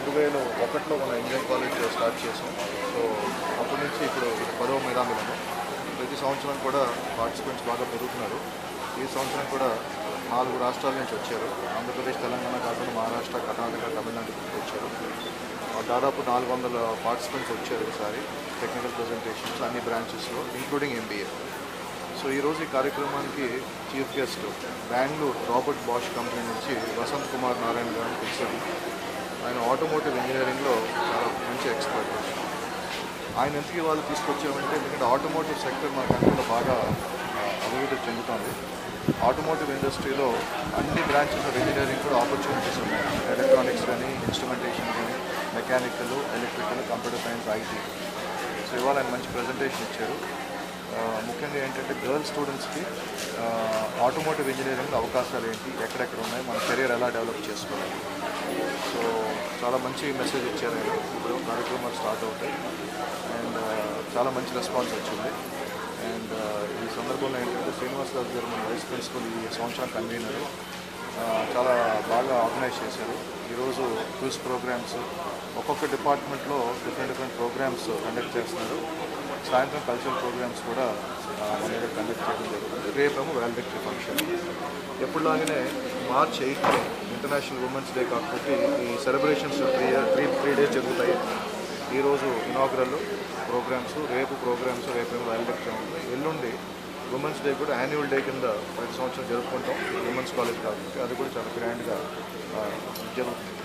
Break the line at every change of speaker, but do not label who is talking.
రెండు వేల ఒకటిలో మన ఇండియన్ కాలేజ్ స్టార్ట్ చేసాం. సో అప్పటి నుంచి ఇప్పుడు పదవ మేధామిలను ప్రతి సంవత్సరం కూడా పార్టిసిపెంట్స్ బాగా పెరుగుతున్నారు. ఈ సంవత్సరం కూడా నాలుగు రాష్ట్రాల నుంచి వచ్చారు. ఆంధ్రప్రదేశ్ తెలంగాణ కాకుండా మహారాష్ట్ర కర్ణాటక తమిళనాడు నుంచి వచ్చారు. దాదాపు నాలుగు వందల పార్టిసిపెంట్స్ వచ్చారు ఈసారి. టెక్నికల్ ప్రజెంటేషన్స్ అన్ని బ్రాంచెస్లో ఇంక్లూడింగ్ ఎంబీఏ సో ఈరోజు ఈ కార్యక్రమానికి chief guest Bengaluru Robert Bosch company నుంచి వసంత్ కుమార్ నారాయణ గారిని పిలిచారు. ఆటోమోటివ్ ఇంజనీరింగ్లో చాలా మంచి ఎక్స్పర్ట్ ఆయన ఎందుకు ఇవాళ తీసుకొచ్చామంటే ఎందుకంటే ఆటోమోటివ్ సెక్టర్ మనకు అక్కడ బాగా అభివృద్ధి చెందుతుంది. ఆటోమోటివ్ ఇండస్ట్రీలో అన్ని బ్రాంచెస్ ఆఫ్ ఇంజనీరింగ్ కూడా ఆపర్చునిటీస్ ఉన్నాయి. ఎలక్ట్రానిక్స్ కానీ ఇన్స్ట్రుమెంటేషన్ కానీ mechanical electrical computer science IT so ఇవాళ ఆయన మంచి ప్రజెంటేషన్ ఇచ్చారు. ముఖ్యంగా ఏంటంటే గర్ల్ స్టూడెంట్స్కి ఆటోమోటివ్ ఇంజనీరింగ్ అవకాశాలు ఏంటి ఎక్కడెక్కడ ఉన్నాయి మన కెరీర్ ఎలా డెవలప్ చేసుకోవాలి. సో చాలా మంచి మెసేజ్ ఇచ్చారు ఆయన. ఇప్పుడు కార్యక్రమాలు స్టార్ట్ అవుతాయి. అండ్ uh, చాలా మంచి రెస్పాన్స్ వచ్చింది. అండ్ uh, ఈ సందర్భంలో ఏంటంటే శ్రీనివాస్ రాజు గారు మన వైస్ ప్రిన్సిపల్ ఈ సంవత్సరం కన్వీనరు చాలా బాగా ఆర్గనైజ్ చేశారు. ఈరోజు క్విజ్ ప్రోగ్రామ్స్ ఒక్కొక్క డిపార్ట్మెంట్లో డిఫరెంట్ డిఫరెంట్ ప్రోగ్రామ్స్ కండక్ట్ చేస్తున్నారు. సాయంత్రం కల్చరల్ ప్రోగ్రామ్స్ కూడా మన కండక్ట్ చేయడం రేపేమో valedictory function ఎప్పుడులాగానే March eighth international women's day కాకపోతే ఈ celebrations three three three days జరుగుతాయి. ఈరోజు ఇనాగ్రల్ ప్రోగ్రామ్స్ రేపు ప్రోగ్రామ్స్ రేపేమో వాల్విక్టరీ ఉంటుంది. ఎల్లుండి ఉమెన్స్ డే కూడా యాన్యువల్ డే కింద ప్రతి సంవత్సరం జరుపుకుంటాం. ఉమెన్స్ కాలేజ్ కాబట్టి అది కూడా చాలా గ్రాండ్గా జరుగుతుంది.